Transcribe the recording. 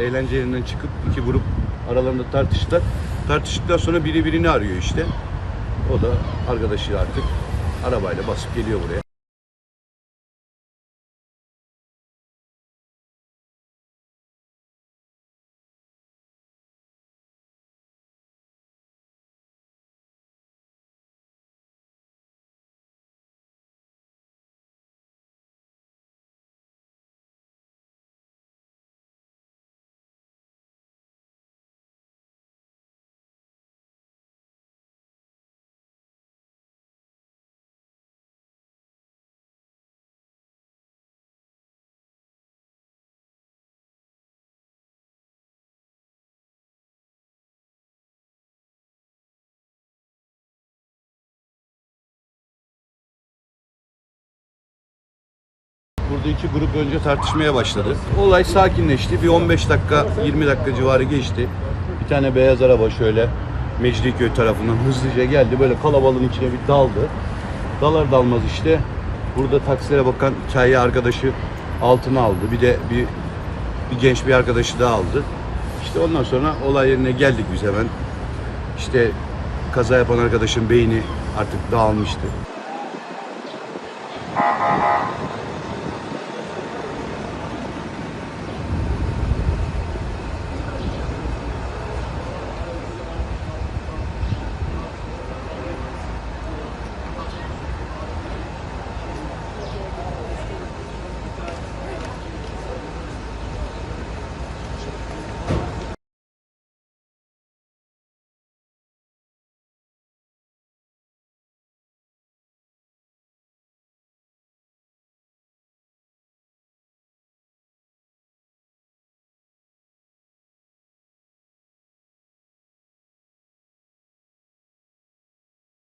eğlence yerinden çıkıp iki grup aralarında tartıştılar. Tartıştıktan sonra biri birini arıyor işte. O da arkadaşı artık arabayla basıp geliyor buraya. Burada iki grup önce tartışmaya başladı. Olay sakinleşti. Bir 15 dakika, 20 dakika civarı geçti. Bir tane beyaz araba şöyle Mecidiyeköy tarafından hızlıca geldi. Böyle kalabalığın içine bir daldı. Dalar dalmaz işte burada taksilere bakan hikaye arkadaşı altına aldı. Bir de bir, bir genç bir arkadaşı daha aldı. İşte ondan sonra olay yerine geldik biz hemen. İşte kaza yapan arkadaşın beyni artık dağılmıştı.